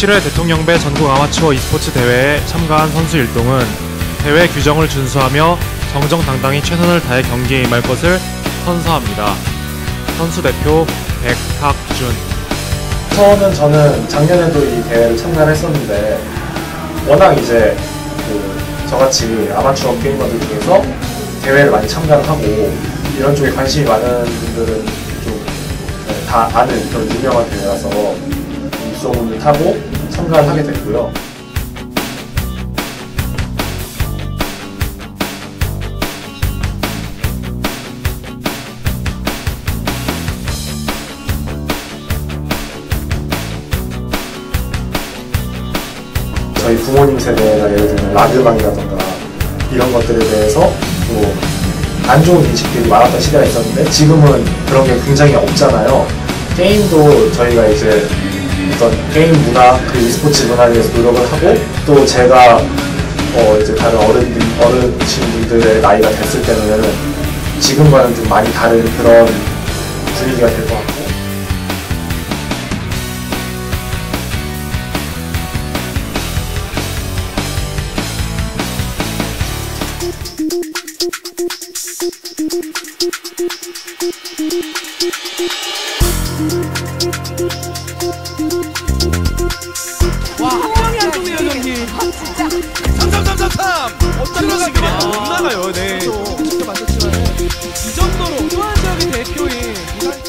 제7회 대통령배 전국 아마추어 e스포츠 대회에 참가한 선수 일동은 대회 규정을 준수하며 정정당당히 최선을 다해 경기에 임할 것을 선서합니다. 선수 대표 백학준 우선은 저는 작년에도 이 대회를 참가를 했었는데 워낙 이제 그 저같이 아마추어 게이머들 중에서 대회를 많이 참가를 하고 이런 쪽에 관심이 많은 분들은 좀 다 아는 그런 유명한 대회라서 입소문을 타고 참가를 하게 됐고요. 저희 부모님 세대가 예를 들면 라디오방이라던가 이런 것들에 대해서 뭐 안 좋은 인식들이 많았던 시대가 있었는데 지금은 그런 게 굉장히 없잖아요. 게임도 저희가 이제 어떤 게임 문화, 그 e스포츠 문화에 대해서 노력을 하고 또 제가 어 이제 다른 어른들, 어르신 분들의 나이가 됐을 때는 지금과는 좀 많이 다른 그런 분위기가 될 것 같고 와, 한명이 안 좋네요, 경기. 아, 진짜. 3333! 어떤 가기만 못 나가요, 네. 그렇죠. 진짜 맞았지만 이 정도로 우한 지역의 대표인 무한...